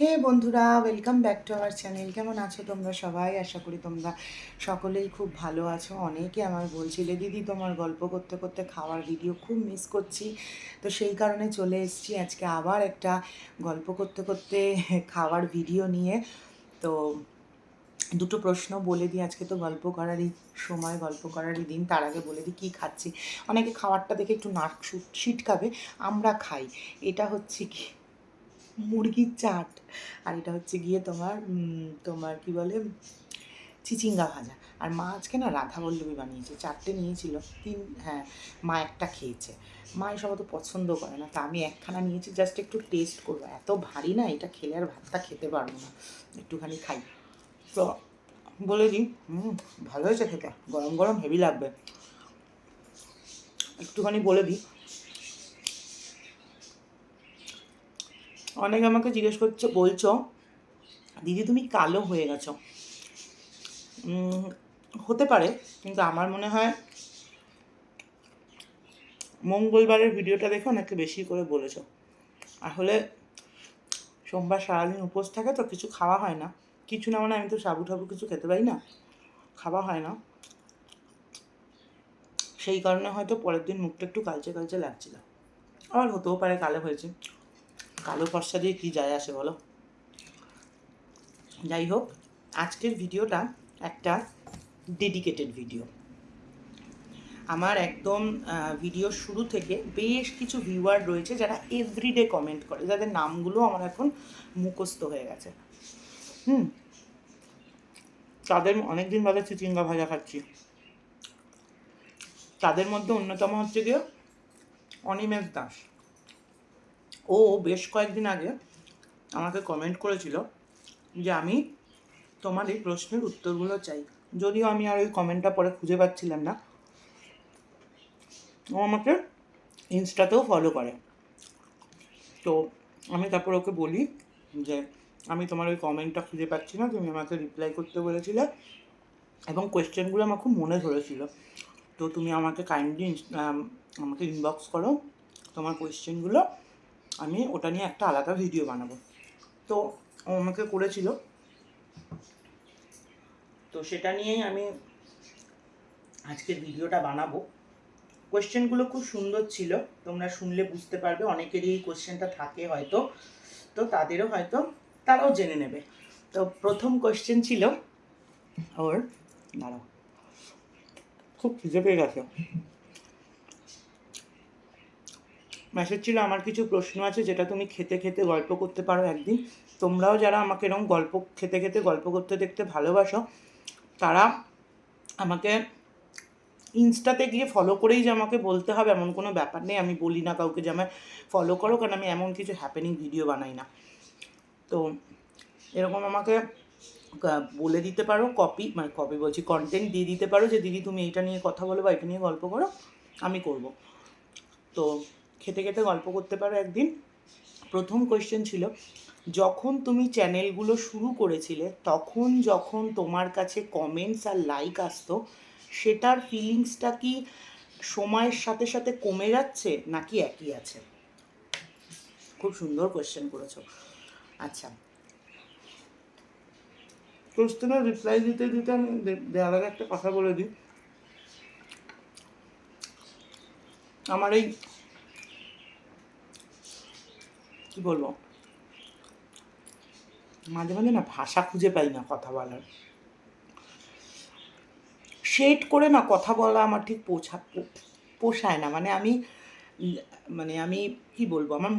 হে বন্ধুরা welcome back to our channel কেমন আছো তোমরা সবাই? আশা করি তোমরা সকলেই খুব ভালো আছো। অনেকে আমার বলছিলে, দিদি, তোমার গল্প করতে করতে খাওয়ার ভিডিও খুব মিস করছি। তো সেই কারণে চলে এসেছি আজকে আবার একটা গল্প করতে করতে খাওয়ার ভিডিও নিয়ে। তো দুটো প্রশ্ন বলে দিই, আজকে তো গল্প করারই সময়, গল্প করারই দিন। তার আগে বলে দিই, কী খাচ্ছি? অনেকে খাবারটা দেখে একটু নাক ছিটকাবে, আমরা খাই। এটা হচ্ছে কি মুরগির চাট। আর এটা হচ্ছে গিয়ে তোমার তোমার কি বলে, চিচিঙ্গা ভাজা। আর মা আজকে না রাধা বল্লভী বানিয়েছে, চারটে নিয়েছিল, তিন হ্যাঁ মা একটা খেয়েছে। মা এসব অত পছন্দ করে না, তা আমি একখানা নিয়েছি জাস্ট একটু টেস্ট করব। এত ভারী না, এটা খেলে আর ভাতটা খেতে পারব না, একটুখানি খাই। তো বলে দিই হুম ভালো হয়েছে খেতে, গরম গরম হেভি লাগবে। একটুখানি বলে দিই অনেকে আমাকে জিজ্ঞেস করছ, বলছো, দিদি, তুমি কালো হয়ে গেছো। হতে পারে, কিন্তু আমার মনে হয় মঙ্গলবারের ভিডিওটা দেখে অনেকে বেশি করে বলেছ। আসলে সোমবার সারাদিন উপোস থাকে তো কিছু খাওয়া হয় না। কিছু না মানে আমি তো সাবু ঠাবু কিছু খেতে পারি না, খাওয়া হয় না। সেই কারণে হয়তো পরের দিন মুখটা একটু কালচে কালচে লাগছিল। আবার হতেও পারে কালো হয়েছে। কালো ফর্সা দিয়ে কী যায় আসে বলো? যাই হোক, আজকের ভিডিওটা একটা ডেডিকেটেড ভিডিও আমার একদম ভিডিও শুরু থেকে বেশ কিছু ভিউয়ার রয়েছে যারা এভরিডে কমেন্ট করে, যাদের নামগুলো আমার এখন মুখস্থ হয়ে গেছে। হুম, তাদের অনেক দিন বাদে চিচিঙ্গা ভাজা খাচ্ছি। তাদের মধ্যে অন্যতম হচ্ছে গিয়ে অনিমেষ দাস। ও বেশ কয়েকদিন আগে আমাকে কমেন্ট করেছিল যে আমি তোমার এই প্রশ্নের উত্তরগুলো চাই। যদিও আমি আর ওই কমেন্টটা পরে খুঁজে পাচ্ছিলাম না। ও আমাকে ইনস্টাতেও ফলো করে। তো আমি তারপর ওকে বলি যে আমি তোমার ওই কমেন্টটা খুঁজে পাচ্ছি না, তুমি আমাকে রিপ্লাই করতে বলেছিলে এবং কোয়েশ্চেনগুলো আমার খুব মনে ধরেছিল। তো তুমি আমাকে কাইন্ডলি আমাকে ইনবক্স করো তোমার কোয়েশ্চেনগুলো আমি ওটা নিয়ে একটা আলাদা ভিডিও বানাবো। তো ও আমাকে করেছিল। তো সেটা নিয়েই আমি আজকের ভিডিওটা বানাবো। কোয়েশ্চেনগুলো খুব সুন্দর ছিল। তোমরা শুনলে বুঝতে পারবে। অনেকেরই এই কোয়েশ্চেনটা থাকে হয়তো। তো তাদেরও হয়তো তারাও জেনে নেবে। তো প্রথম কোয়েশ্চেন ছিল ওর দাঁড়াও। খুব খিদে পেয়ে গেছে। মেসেজ ছিল, আমার কিছু প্রশ্ন আছে যেটা তুমি খেতে খেতে গল্প করতে পারো একদিন। তোমরাও যারা আমাকে এরকম গল্প, খেতে খেতে গল্প করতে দেখতে ভালোবাসো, তারা আমাকে ইনস্টাতে গিয়ে ফলো করেই যে আমাকে বলতে হবে, এমন কোনো ব্যাপার নেই। আমি বলি না কাউকে যে আমায় ফলো করো, কারণ আমি এমন কিছু হ্যাপেনিং ভিডিও বানাই না। তো এরকম আমাকে বলে দিতে পারো কপি মানে কপি বলছি কন্টেন্ট দিয়ে দিতে পারো যে, দিদি, তুমি এইটা নিয়ে কথা বলো বা এটা নিয়ে গল্প করো, আমি করব। তো খেতে খেতে গল্প করতে পারো একদিন। প্রথম কোয়েশ্চেন ছিল, যখন তুমি চ্যানেলগুলো শুরু করেছিলে, তখন যখন তোমার কাছে কমেন্টস আর লাইক আসতো, সেটার ফিলিংসটা কি সময়ের সাথে সাথে কমে যাচ্ছে নাকি একই আছে? খুব সুন্দর কোয়েশ্চেন করেছ। আচ্ছা। কোয়েশ্চেনের রিপ্লাই দিতে দিতে আমি দেওয়ার আগে একটা কথা বলে দিই। আমার এই কি বলব? মাঝে মাঝে না ভাষা খুঁজে পাই না কথা বলার। শেড করে না কথা বলা আমার ঠিক পোছা পোষায় না। মানে আমি মানে আমি কি বলব? আমার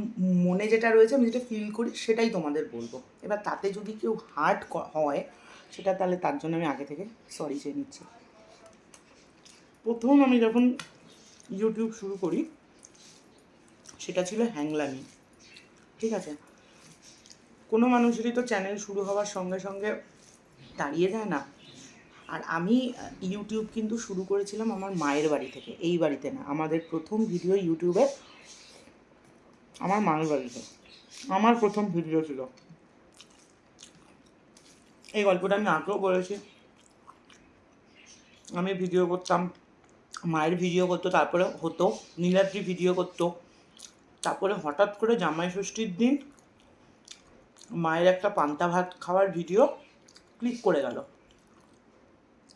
মনে যেটা রয়েছে, আমি যেটা ফিল করি, সেটাই তোমাদের বলব। এবার তাতে যদি কেউ হার্ট হয়, সেটা তাহলে তার জন্য আমি আগে থেকে সরি চেয়ে নিচ্ছি। প্রথম আমি যখন ইউটিউব শুরু করি, সেটা ছিল হ্যাংলামি ঠিক আছে? কোনো মানুষেরই তো চ্যানেল শুরু হওয়ার সঙ্গে সঙ্গে দাঁড়িয়ে যায় না। আর আমি ইউটিউব কিন্তু শুরু করেছিলাম আমার মায়ের বাড়ি থেকে, এই বাড়িতে না। আমাদের প্রথম ভিডিও ইউটিউবে আমার মায়ের বাড়িতে আমার প্রথম ভিডিও ছিল। এই গল্পটা আমি আগেও বলেছি। আমি ভিডিও করতাম, মায়ের ভিডিও করতো, তারপরে হতো, নীলাদ্রি ভিডিও করতো। তারপরে হঠাৎ করে জামাই ষষ্ঠীর দিন মায়ের একটা পান্তা ভাত খাওয়ার ভিডিও ক্লিক করে গেল।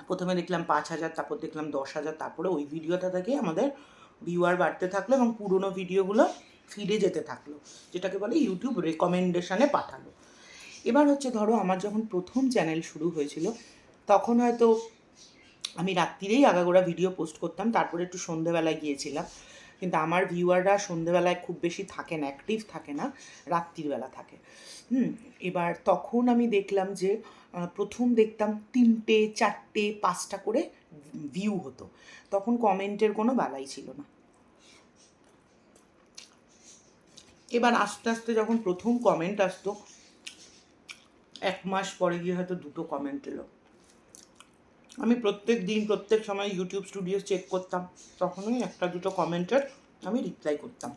প্রথমে দেখলাম পাঁচ হাজার, তারপর দেখলাম দশ হাজার, তারপরে ওই ভিডিওটা থেকে আমাদের ভিউয়ার বাড়তে থাকল এবং পুরনো ভিডিওগুলো ফিরে যেতে থাকল, যেটাকে বলে ইউটিউব রেকমেন্ডেশনে পাঠালো। এবার হচ্ছে ধরো আমার যখন প্রথম চ্যানেল শুরু হয়েছিল, তখন হয়তো আমি রাত্রিরেই আগাগোড়া ভিডিও পোস্ট করতাম, তারপরে একটু সন্ধেবেলায় গিয়েছিলাম। কিন্তু আমার ভিউয়াররা সন্ধেবেলায় খুব বেশি থাকে না অ্যাক্টিভ থাকে না, রাত্রির বেলা থাকে। হুম, এবার তখন আমি দেখলাম যে প্রথম দেখতাম তিনটে, চারটে, পাঁচটা করে ভিউ হতো। তখন কমেন্টের কোনো বালাই ছিল না। এবার আস্তে আস্তে যখন প্রথম কমেন্ট আসতো, এক মাস পরে গিয়ে হয়তো দুটো কমেন্ট এলো। আমি প্রত্যেক দিন, প্রত্যেক সময় ইউটিউব স্টুডিও চেক করতাম। তখনই একটা দুটো কমেন্টের আমি রিপ্লাই করতাম।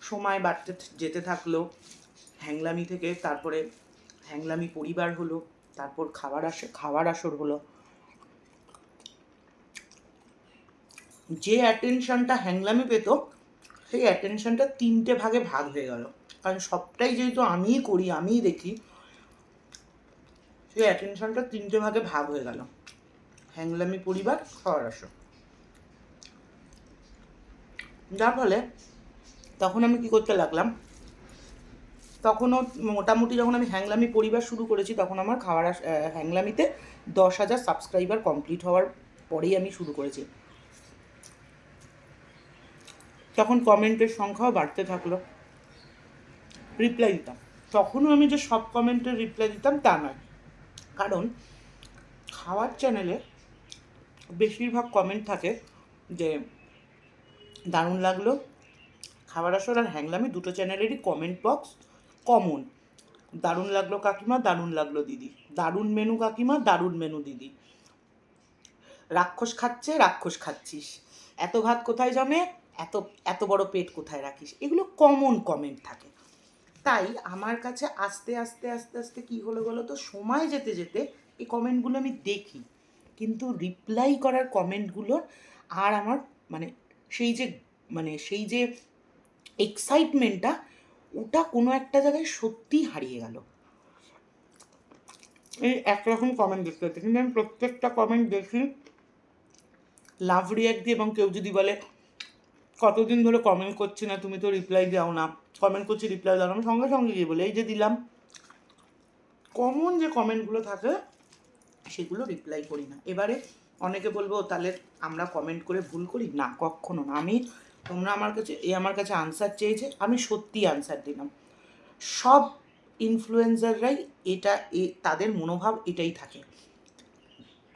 সময় বাড়তে যেতে থাকল, হ্যাংলামি থেকে, তারপরে হ্যাংলামি পরিবার হলো, তারপর খাবার আসে খাবার আসর হলো। যে অ্যাটেনশনটা হ্যাংলামি পেত, সেই অ্যাটেনশনটা তিনটে ভাগে ভাগ হয়ে গেল। কারণ সবটাই যেহেতু আমিই করি, আমিই দেখি সেই অ্যাটেনশনটা তিনটে ভাগে ভাগ হয়ে গেল। হ্যাংলামি পরিবার খাওয়ার আসো যার ফলে তখন আমি কি করতে লাগলাম? তখনও মোটামুটি যখন আমি হ্যাংলামি পরিবার শুরু করেছি, তখন আমার খাওয়ার হ্যাংলামিতে দশ হাজার সাবস্ক্রাইবার কমপ্লিট হওয়ার পরেই আমি শুরু করেছি। তখন কমেন্টের সংখ্যাও বাড়তে থাকল। রিপ্লাই দিতাম। তখনও আমি যে সব কমেন্টের রিপ্লাই দিতাম তা নয়। কারণ খাওয়ার চ্যানেলে বেশিরভাগ কমেন্ট থাকে যে, দারুণ লাগল, খাবার আসর আর হ্যাংলামি দুটো চ্যানেলেরই কমেন্ট বক্স কমন দারুণ লাগল কাকিমা, দারুণ লাগল দিদি। দারুণ মেনু কাকিমা, দারুণ মেনু দিদি। রাক্ষস খাচ্ছে, রাক্ষস খাচ্ছিস। এত ভাত কোথায় জমে? এত এত বড় পেট কোথায় রাখিস? এগুলো কমন কমেন্ট থাকে। তাই আমার কাছে আস্তে আস্তে আস্তে আস্তে কী হলো বলো তো? সময় যেতে যেতে এই কমেন্টগুলো আমি দেখি। কিন্তু রিপ্লাই করার কমেন্টগুলো আর আমার মানে সেই যে মানে সেই যে এক্সাইটমেন্টটা ওটা কোনো একটা জায়গায় সত্যিই হারিয়ে গেল। এই একরকম কমেন্ট দেখতে হচ্ছে কিন্তু আমি প্রত্যেকটা কমেন্ট দেখি লাভ রিয়াক্ট দিয়ে এবং কেউ যদি বলে, কতদিন ধরে কমেন্ট করছি না, তুমি তো রিপ্লাই দাও না। কমেন্ট করছি রিপ্লাই আমি সঙ্গে সঙ্গে গিয়ে বলি, এই যে দিলাম। কমন যে কমেন্টগুলো থাকে, সেগুলো রিপ্লাই করি না। এবারে অনেকে বলব তাহলে আমরা কমেন্ট করে ভুল করি? না, কখনো না। আমি, তোমরা আমার কাছে, এ আমার কাছে আনসার চেয়েছে, আমি সত্যি আনসার দিলাম। সব ইনফ্লুয়েন্সাররাই এটা, এ, তাদের মনোভাব এটাই থাকে।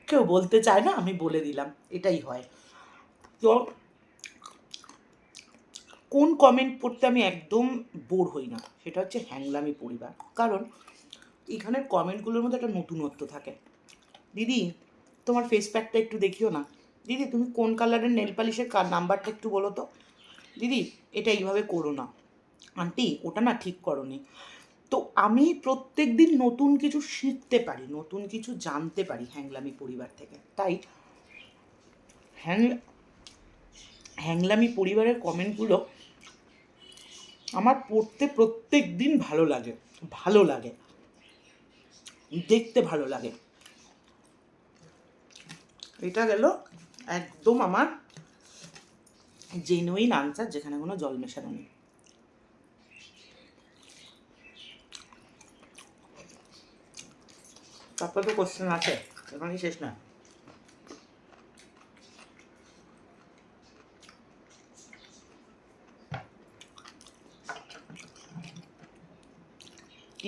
কেউ বলতে চায় না, আমি বলে দিলাম, এটাই হয়। তো কোন কমেন্ট পড়তে আমি একদম বোর হই না, সেটা হচ্ছে হ্যাংলামি পরিবার। কারণ এখানের কমেন্টগুলোর মধ্যে একটা নতুনত্ব থাকে। দিদি, তোমার ফেস প্যাকটা একটু দেখিও না। দিদি, তুমি কোন কালারের নেল পালিশের নাম্বারটা একটু বলো তো। দিদি, এটা এইভাবে করো না। আন্টি ওটা না ঠিক করনি। তো আমি প্রত্যেক দিন নতুন কিছু শিখতে পারি, নতুন কিছু জানতে পারি হ্যাংলামি পরিবার থেকে। তাই হ্যাং হ্যাংলামি পরিবারের কমেন্টগুলো আমার পড়তে প্রত্যেক দিন ভালো লাগে ভালো লাগে। দেখতে ভালো লাগে। এটা গেল একদম আমার জেনুইন আনসার যেখানে কোনো জল মেশানো নেই। তারপরে তো কোশ্চেন আছে, এখানেই শেষ না।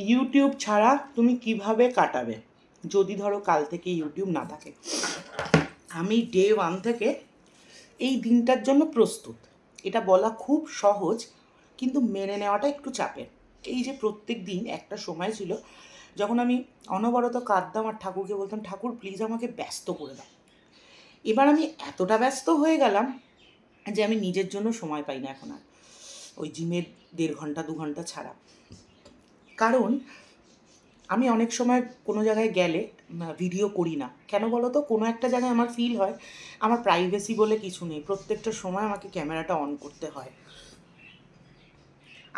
ইউটিউব ছাড়া তুমি কীভাবে কাটাবে? যদি ধরো কাল থেকে ইউটিউব না থাকে। আমি ডে ওয়ান থেকে এই দিনটার জন্য প্রস্তুত। এটা বলা খুব সহজ, কিন্তু মেনে নেওয়াটা একটু চাপের। এই যে প্রত্যেক দিন একটা সময় ছিল, যখন আমি অনবরত কাঁদতাম আর ঠাকুরকে বলতাম, ঠাকুর প্লিজ আমাকে ব্যস্ত করে দাও। এবার আমি এতটা ব্যস্ত হয়ে গেলাম যে আমি নিজের জন্য সময় পাই না এখন আর। ওই জিমের দেড় ঘণ্টা, দু ঘণ্টা ছাড়া। কারণ আমি অনেক সময় কোনো জায়গায় গেলে ভিডিও করি না। কেন বলো তো কোনো একটা জায়গায় আমার ফিল হয়, আমার প্রাইভেসি বলে কিছু নেই। প্রত্যেকটা সময় আমাকে ক্যামেরাটা অন করতে হয়।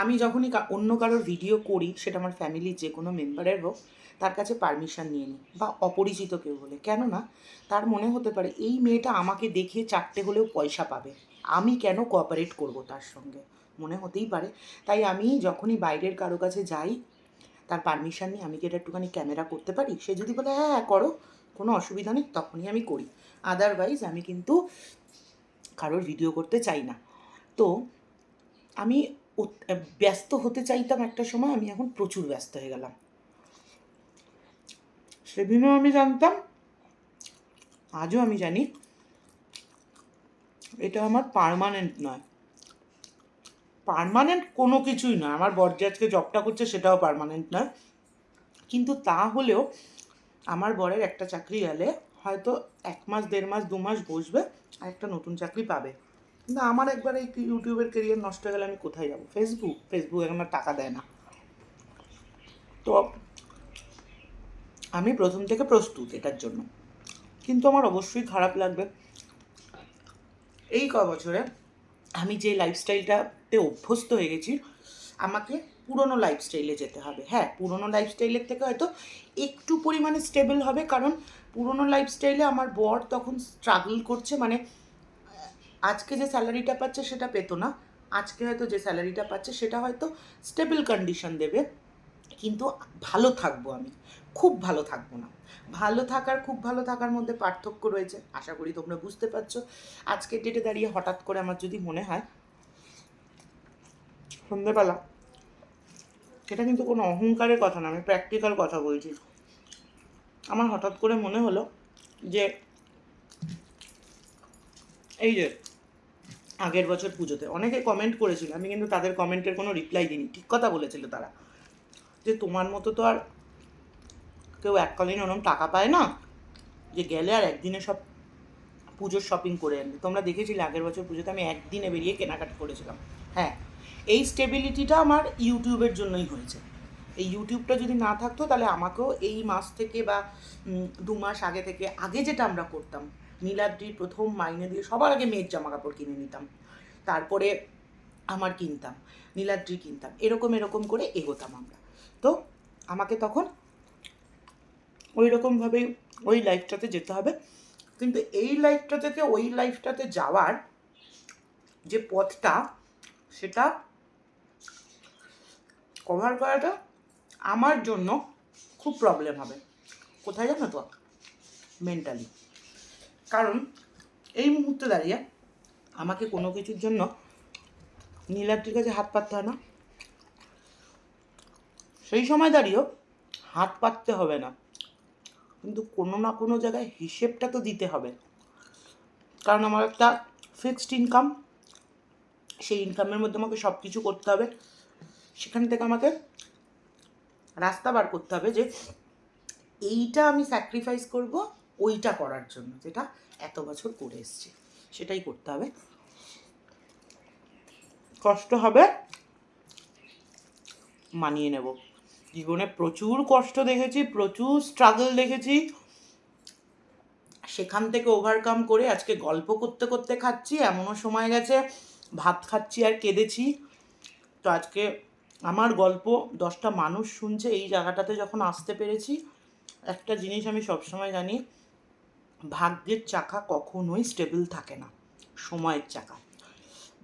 আমি যখনই অন্য কারোর ভিডিও করি, সেটা আমার ফ্যামিলির যে কোনো মেম্বারের হোক, তার কাছে পারমিশন নিয়ে নিই, বা অপরিচিত কেউ বলে কেননা, তার মনে হতে পারে, এই মেয়েটা আমাকে দেখিয়ে চারটে হলেও পয়সা পাবে। আমি কেন কোঅপারেট করব তার সঙ্গে? মনে হতেই পারে। তাই আমি যখনই বাইরের কারও কাছে যাই তার পারমিশন নিয়ে আমি কি এটা একটুখানি ক্যামেরা করতে পারি? সে যদি বলে হ্যাঁ হ্যাঁ করো, কোনো অসুবিধা নেই, তখনই আমি করি। আদারওয়াইজ আমি কিন্তু কারোর ভিডিও করতে চাই না। তো আমি ব্যস্ত হতে চাইতাম একটা সময়, আমি এখন প্রচুর ব্যস্ত হয়ে গেলাম। সেদিনও আমি জানতাম, আজও আমি জানি, এটা আমার পার্মানেন্ট নয়। পার্মানেন্ট কোনো কিছুই নয়। আমার বর যে আজকে জবটা করছে সেটাও পারমানেন্ট নয়। কিন্তু তা হলেও আমার বরের একটা চাকরি গেলে হয়তো এক মাস, দেড় মাস, দু মাস বসবে আর একটা নতুন চাকরি পাবে। কিন্তু আমার একবার এই ইউটিউবের কেরিয়ার নষ্ট হয়ে গেলে আমি কোথায় যাব? ফেসবুক ফেসবুক এখন আর টাকা দেয় না। তো আমি প্রথম থেকে প্রস্তুত এটার জন্য। কিন্তু আমার অবশ্যই খারাপ লাগবে। এই ক বছরে আমি যে লাইফস্টাইলটাতে অভ্যস্ত হয়ে গেছি, আমাকে পুরনো লাইফস্টাইলে যেতে হবে। হ্যাঁ পুরনো লাইফস্টাইলের থেকে হয়তো একটু পরিমাণে স্টেবল হবে, কারণ পুরনো লাইফস্টাইলে আমার বর তখন স্ট্রাগল করছে মানে আজকে যে স্যালারিটা পাচ্ছে সেটা পেতো না, আজকে হয়তো যে স্যালারিটা পাচ্ছে সেটা হয়তো স্টেবল কন্ডিশন দেবে, কিন্তু ভালো থাকব আমি, খুব ভালো থাকব না। ভালো থাকার, খুব ভালো থাকার মধ্যে পার্থক্য রয়েছে, আশা করি তোমরা বুঝতে পারছ। আজকের ডেটে দাঁড়িয়ে হঠাৎ করে আমার যদি মনে হয় সন্ধ্যেবেলা এটা কিন্তু কোনো অহংকারের কথা না, আমি প্র্যাকটিক্যাল কথা বলছি। আমার হঠাৎ করে মনে হলো যে, এই যে, আগের বছর পুজোতে অনেকে কমেন্ট করেছিল, আমি কিন্তু তাদের কমেন্টের কোনো রিপ্লাই দিইনি, ঠিক কথা বলেছিল তারা। যে, তোমার মতো তো আর কেউ এককালীন ওরম টাকা পায় না, যে গেলে আর একদিনে সব পুজোর শপিং করে আনবে। তোমরা দেখেছিলে আগের বছর পুজোতে আমি একদিনে বেরিয়ে কেনাকাটা করেছিলাম। হ্যাঁ এই স্টেবিলিটিটা আমার ইউটিউবের জন্যই হয়েছে। এই ইউটিউবটা যদি না থাকতো, তাহলে আমাকেও এই মাস থেকে বা দু মাস আগে থেকে, আগে যেটা আমরা করতাম নীলাদ্রির প্রথম মাইনে দিয়ে সবার আগে মেয়ের জামা কাপড় কিনে নিতাম। তারপরে আমার কিনতাম, নীলাদ্রি কিনতাম, এরকম এরকম করে এগোতাম আমরা। তো আমাকে তখন ওই রকমভাবেই ওই লাইফটাতে যেতে হবে। কিন্তু এই লাইফটা থেকে ওই লাইফটাতে যাওয়ার যে পথটা, সেটা কভার করাটা আমার জন্য খুব প্রবলেম হবে। কোথায় জানো তো? মেন্টালি কারণ এই মুহূর্তে দাঁড়িয়ে আমাকে কোনো কিছুর জন্য নীলাদ্রির কাছে হাত পাততে হয় না। সেই সময় দাঁড়িয়েও হাত পাততে হবে না। কিন্তু কোনো না কোনো জায়গায় হিসেবটা তো দিতে হবে। কারণ আমার একটা ফিক্সড ইনকাম সেই ইনকামের মধ্যে আমাকে সব কিছু করতে হবে। সেখান থেকে আমাকে রাস্তা বার করতে হবে যে এইটা আমি স্যাক্রিফাইস করব, ওইটা করার জন্য, যেটা এত বছর করে এসছি, সেটাই করতে হবে। কষ্ট হবে, মানিয়ে নেব। জীবনে প্রচুর কষ্ট দেখেছি, প্রচুর স্ট্রাগল দেখেছি। সেখান থেকে ওভারকাম করে আজকে গল্প করতে করতে খাচ্ছি, এমনও সময় গেছে, ভাত খাচ্ছি আর কেঁদেছি। তো আজকে আমার গল্প, দশটা মানুষ শুনছে এই জায়গাটাতে যখন আসতে পেরেছি, একটা জিনিস আমি সবসময় জানি, ভাগ্যের চাকা কখনোই স্টেবল থাকে না, সময়ের চাকা।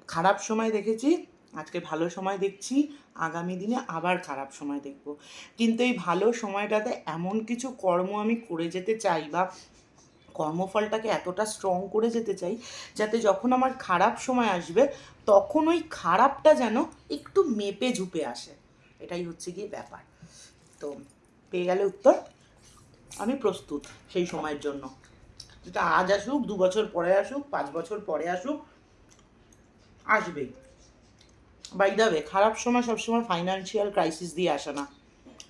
খারাপ সময় দেখেছি, আজকে ভালো সময় দেখছি, আগামী দিনে আবার খারাপ সময় দেখব। কিন্তু এই ভালো সময়টাতে এমন কিছু কর্ম আমি করে যেতে চাই বা কর্মফলটাকে এতটা স্ট্রং করে যেতে চাই, যাতে যখন আমার খারাপ সময় আসবে, তখন ওই খারাপটা যেন একটু মেপে ঝুপে আসে। এটাই হচ্ছে গিয়ে ব্যাপার। তো পেয়ে গেলে উত্তর? আমি প্রস্তুত সেই সময়ের জন্য। যেটা আজ আসুক, দু বছর পরে আসুক, পাঁচ বছর পরে আসুক আসবেই বাই দাবে খারাপ সময় সবসময় ফাইনান্সিয়াল ক্রাইসিস দিয়ে আসে না।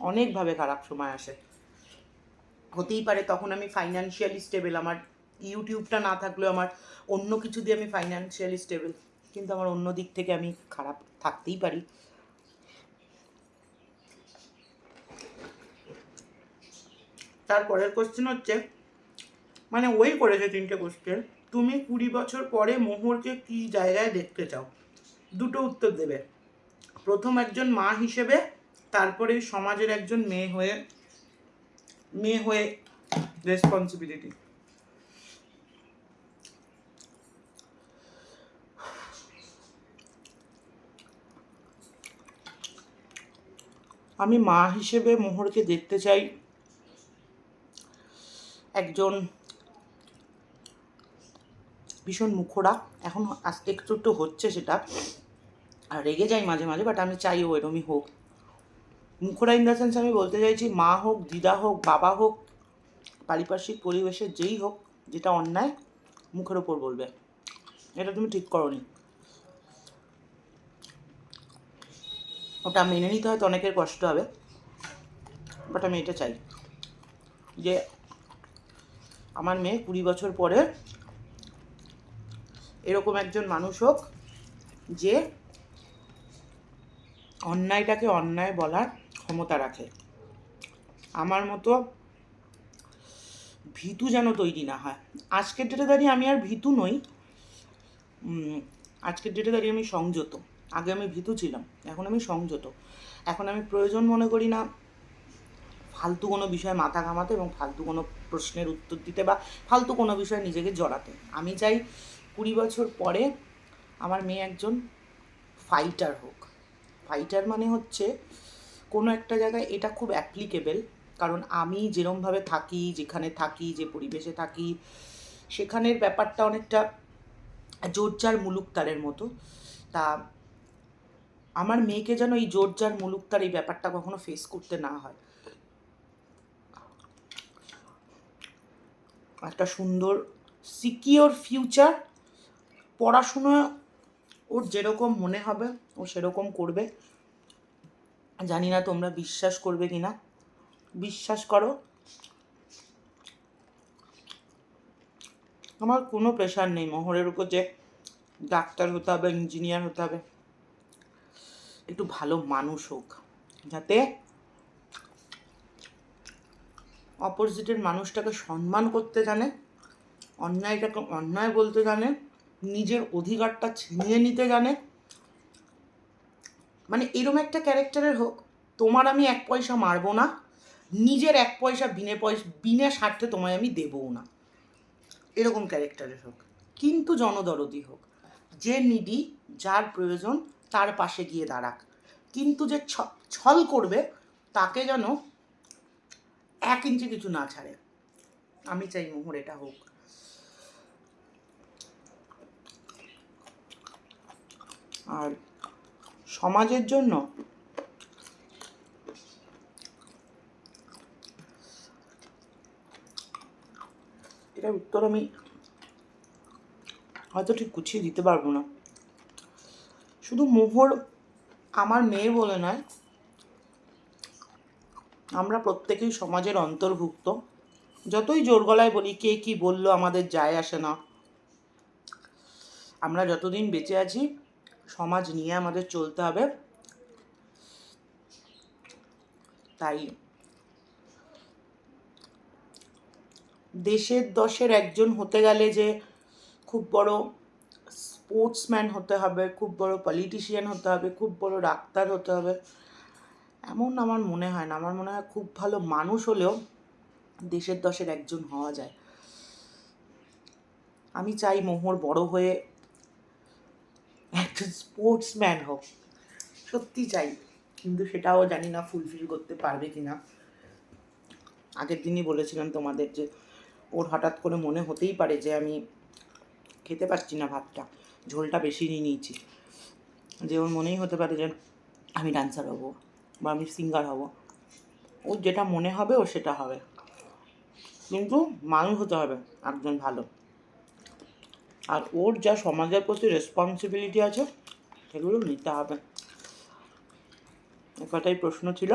অনেকভাবে খারাপ সময় আসে। হতেই পারে, তখন আমি ফাইনান্সিয়ালি স্টেবল আমার ইউটিউবটা না থাকলেও আমার অন্য কিছু দিয়ে আমি ফাইনান্সিয়ালি স্টেবল কিন্তু আমার অন্য দিক থেকে আমি খারাপ থাকতেই পারি। তারপরের কোশ্চেন হচ্ছে মানে ওই করেছে তিনটে কোশ্চেন তুমি কুড়ি বছর পরে মোহরকে কি জায়গায় দেখতে চাও? দুটো উত্তর দেবে। প্রথম একজন মা হিসেবে, তারপরে সমাজের একজন মেয়ে হয়ে মেয়ে হয়ে রেসপন্সিবিলিটি আমি মা হিসেবে মোহরকে দেখতে চাই। একজন ভীষণ মুখোরা এখন আস্তে একটু একটু হচ্ছে সেটা। আর রেগে যাই মাঝে মাঝে বাট আমি চাই ও এরমই হোক। মুখোরা ইন দ্য সেন্স আমি বলতে চাইছি, মা হোক, দিদা হোক, বাবা হোক, পারিপার্শ্বিক পরিবেশের যেই হোক, যেটা অন্যায়, মুখের ওপর বলবে। এটা তুমি ঠিক করনি। ওটা মেনে নিতে হয়তো অনেকের কষ্ট হবে বাট আমি এটা চাই যে আমার মেয়ে কুড়ি বছর পরে এরকম একজন মানুষ হোক, যে অন্যায়টাকে অন্যায় বলার ক্ষমতা রাখে। আমার মতো ভীতু যেন তৈরি না হয়। আজকের ডেটে দাঁড়িয়ে আমি আর ভীতু নই। আজকের ডেটে দাঁড়িয়ে আমি সংযত। আগে আমি ভীতু ছিলাম, এখন আমি সংযত। এখন আমি প্রয়োজন মনে করি না ফালতু কোনো বিষয়ে মাথা ঘামাতে এবং ফালতু কোনো প্রশ্নের উত্তর দিতে বা ফালতু কোনো বিষয়ে নিজেকে জড়াতে। আমি চাই কুড়ি বছর পরে আমার মেয়ে একজন ফাইটার হোক। ফাইটার মানে হচ্ছে কোনো একটা জায়গায় এটা খুব অ্যাপ্লিকেবল কারণ আমি যেরমভাবে থাকি, যেখানে থাকি, যে পরিবেশে থাকি, সেখানের ব্যাপারটা অনেকটা জোরজার মুলুকতারের মতো। তা আমার মেয়েকে যেন এই জোরজার মুলুকতার এই ব্যাপারটা কখনো ফেস করতে না হয়। একটা সুন্দর সিকিওর ফিউচার পড়াশুনো ওর যেরকম মনে হবে, ও সেরকম করবে। জানি না তোমরা বিশ্বাস করবে কি না বিশ্বাস করো। আমার কোনো প্রেশার নেই। মোহরের উপর যে ডাক্তার হতে হবে ইঞ্জিনিয়ার হতে হবে, একটু ভালো মানুষ হোক, যাতে অপোজিটের মানুষটাকে সম্মান করতে জানে, অন্যায়টাকে অন্যায় বলতে জানে, নিজের অধিকারটা ছিনিয়ে নিতে জানে মানে এরম একটা ক্যারেক্টারের হোক, তোমার আমি এক পয়সা মারবো না, নিজের এক পয়সা বিনে পয়সা, বিনা স্বার্থে তোমায় আমি দেবও না। এরকম ক্যারেক্টারের হোক, কিন্তু জনদরদি হোক, যে নিডি যার প্রয়োজন তার পাশে গিয়ে দাঁড়াক। কিন্তু যে ছল করবে, তাকে যেন এক ইঞ্চি কিছু না ছাড়ে। আমি চাই মোহর এটা হোক। আর সমাজের জন্য এটার উত্তর আমি হয়তো ঠিক গুছিয়ে দিতে পারব না। শুধু মোহর আমার মেয়ে বলে নয়, আমরা প্রত্যেকেই সমাজের অন্তর্ভুক্ত। যতই জোর গলায় বলি, কে কি বলল আমাদের যায় আসে না। আমরা যতদিন বেঁচে আছি সমাজ নিয়ে আমাদের চলতে হবে। তাই দেশের দশের একজন হতে গেলে যে খুব বড় স্পোর্টসম্যান হতে হবে, খুব বড় পলিটিশিয়ান হতে হবে, খুব বড় ডাক্তার হতে হবে, এমন আমার মনে হয় না। আমার মনে হয় খুব ভালো মানুষ হলেও দেশের দশের একজন হওয়া যায়। আমি চাই মোহর বড় হয়ে একজন স্পোর্টসম্যান হোক, সত্যি চাই। কিন্তু সেটাও জানি না ফুলফিল করতে পারবে কি না আগের দিনই বলেছিলাম তোমাদের যে, ওর হঠাৎ করে মনে হতেই পারে যে, আমি খেতে পারছি না ভাতটা, ঝোলটা বেশি নিয়ে নিয়েছি। যে ওর মনেই হতে পারে যে, আমি ডান্সার হব বা আমি সিঙ্গার হব। ওর যেটা মনে হবে, ও সেটা হবে। কিন্তু মানুষ হতে হবে, একজন ভালো। আর ওর যা সমাজের প্রতি রেসপন্সিবিলিটি আছে, সেগুলো নিতে হবে। এ কটাই প্রশ্ন ছিল।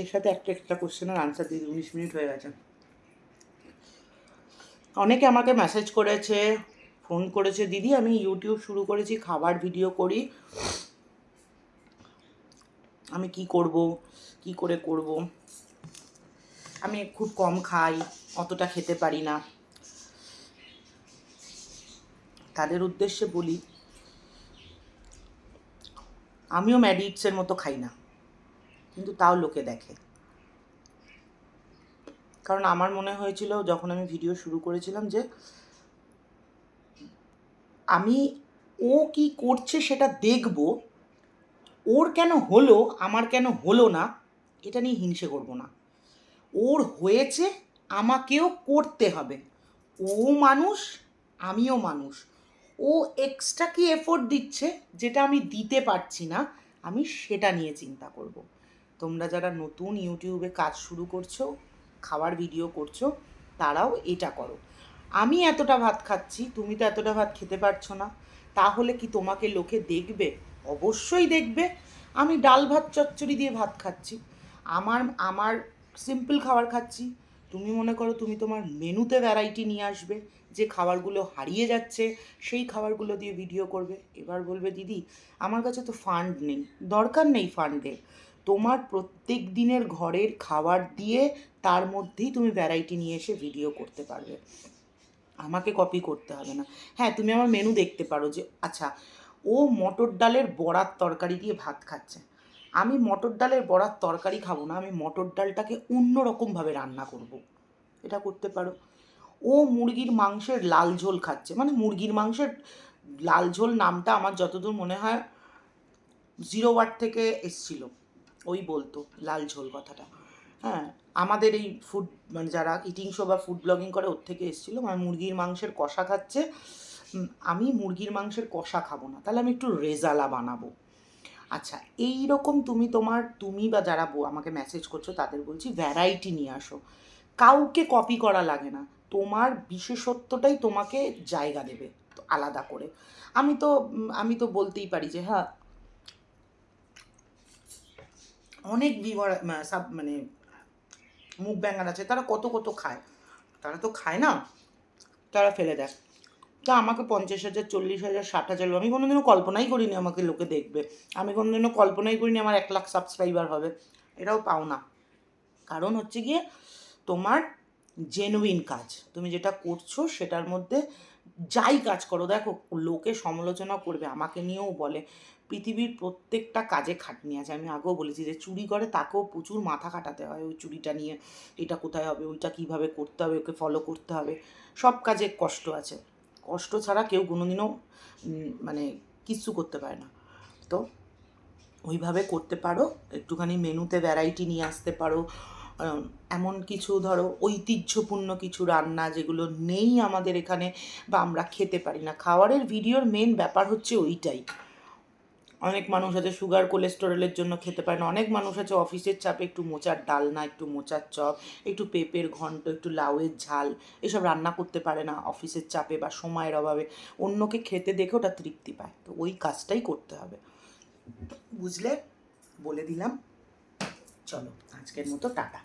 এর সাথে একটা একটা কোশ্চেনের আনসার দিয়ে উনিশ মিনিট হয়ে গেছে। অনেকে আমাকে মেসেজ করেছে ফোন করেছে, দিদি, আমি ইউটিউব শুরু করেছি, খাবার ভিডিও করি। আমি কি করব? কি করে করব? আমি খুব কম খাই, অতটা খেতে পারি না। তাদের উদ্দেশ্যে বলি, আমিও ম্যাডিটসের মতো খাই না, কিন্তু তাও লোকে দেখে। কারণ আমার মনে হয়েছিল যখন আমি ভিডিও শুরু করেছিলাম যে, আমি ও কি করছে সেটা দেখব, ওর কেন হলো, আমার কেন হলো না, এটা নিয়ে হিংসে করব না। ওর হয়েছে আমাকেও করতে হবে। ও মানুষ, আমিও মানুষ। ও এক্সট্রা কি এফোর্ট দিচ্ছে যেটা আমি দিতে পারছি না, আমি সেটা নিয়ে চিন্তা করব। তোমরা যারা নতুন ইউটিউবে কাজ শুরু করছ, খাবার ভিডিও করছ, তারাও এটা করো। আমি এতটা ভাত খাচ্ছি, তুমি তো এতটা ভাত খেতে পারছ না। তাহলে কি তোমাকে লোকে দেখবে? অবশ্যই দেখবে। আমি ডাল ভাত, চচ্চড়ি দিয়ে ভাত খাচ্ছি। আমার আমার সিম্পল খাবার খাচ্ছি। তুমি মনে করো তুমি তোমার মেনুতে ভ্যারাইটি নিয়ে আসবে, যে খাবারগুলো হারিয়ে যাচ্ছে, সেই খাবারগুলো দিয়ে ভিডিও করবে। এবার বলবে, দিদি, আমার কাছে তো ফান্ড নেই, দরকার নেই ফান্ডের তোমার প্রত্যেক দিনের ঘরের খাবার দিয়ে তার মধ্যেই তুমি ভ্যারাইটি নিয়ে এসে ভিডিও করতে পারবে। আমাকে কপি করতে হবে না। হ্যাঁ তুমি আমার মেনু দেখতে পারো যে আচ্ছা ও মটর ডালের বড়ার তরকারি দিয়ে ভাত খাচ্ছে। আমি মটর ডালের বড়ার তরকারি খাব না, আমি মটর ডালটাকে অন্য রকমভাবে রান্না করব। এটা করতে পারো। ও মুরগির মাংসের লাল ঝোল খাচ্ছে। মানে মুরগির মাংসের লাল ঝোল নামটা আমার যতদূর মনে হয় জিরো ওয়াট থেকে এসছিল। ওই বলতো লাল ঝোল কথাটা। হ্যাঁ আমাদের এই ফুড মানে যারা ইটিং শো বা ফুড ব্লগিং করে, ওর থেকে এসেছিল। মানে মুরগির মাংসের কষা খাচ্ছে। আমি মুরগির মাংসের কষা খাব না। তাহলে আমি একটু রেজালা বানাবো। আচ্ছা এই রকম তুমি তোমার, তুমি বা যারা আমাকে মেসেজ করছ, তাদের বলছি ভ্যারাইটি নিয়ে আসো। কাউকে কপি করা লাগে না। তোমার বিশেষত্বটাই তোমাকে জায়গা দেবে আলাদা করে। আমি তো আমি তো বলতেই পারি যে হ্যাঁ অনেক ভিওয়ার সাব মানে মুখ ব্যাঙ্গার আছে, তারা কত কত খায়। তারা তো খায় না? তারা ফেলে দেয়। তা আমাকে পঞ্চাশ হাজার, চল্লিশ হাজার, ষাট হাজার আমি কোনোদিনও কল্পনাই করিনি আমাকে লোকে দেখবে। আমি কোনোদিনও কল্পনাই করিনি আমার এক লাখ সাবস্ক্রাইবার হবে। এটাও পাও না। কারণ হচ্ছে গিয়ে তোমার জেনুইন কাজ। তুমি যেটা করছ সেটার মধ্যে যাই কাজ করো, দেখো লোকে সমালোচনা করবে, আমাকে নিয়েও বলে। পৃথিবীর প্রত্যেকটা কাজে খাটনি আছে। আমি আগেও বলেছি যে চুরি করে তাকেও প্রচুর মাথা খাটাতে হয় ওই চুরিটা নিয়ে। এটা কোথায় হবে, ওইটা কীভাবে করতে হবে, ওকে ফলো করতে হবে। সব কাজে কষ্ট আছে। কষ্ট ছাড়া কেউ কোনোদিনও মানে কিচ্ছু করতে পারে না। তো ওইভাবে করতে পারো, একটুখানি মেনুতে ভ্যারাইটি নিয়ে আসতে পারো। এমন কিছু ধরো ঐতিহ্যপূর্ণ কিছু রান্না যেগুলো নেই আমাদের এখানে বা আমরা খেতে পারি না। খাওয়ারের ভিডিওর মেন ব্যাপার হচ্ছে ওইটাই। অনেক মানুষ আছে সুগার কোলেস্টেরলের জন্য খেতে পারে না। অনেক মানুষ আছে অফিসের চাপে একটু মোচার ডালনা, একটু মোচার চপ, একটু পেঁপের ঘন্ট, একটু লাউয়ের ঝাল, এসব রান্না করতে পারে না অফিসের চাপে বা সময়ের অভাবে। অন্যকে খেতে দেখে ওটা তৃপ্তি পায়। তো ওই কাজটাই করতে হবে। বুঝলে? বলে দিলাম। চলো, আজকের মতো টাটা।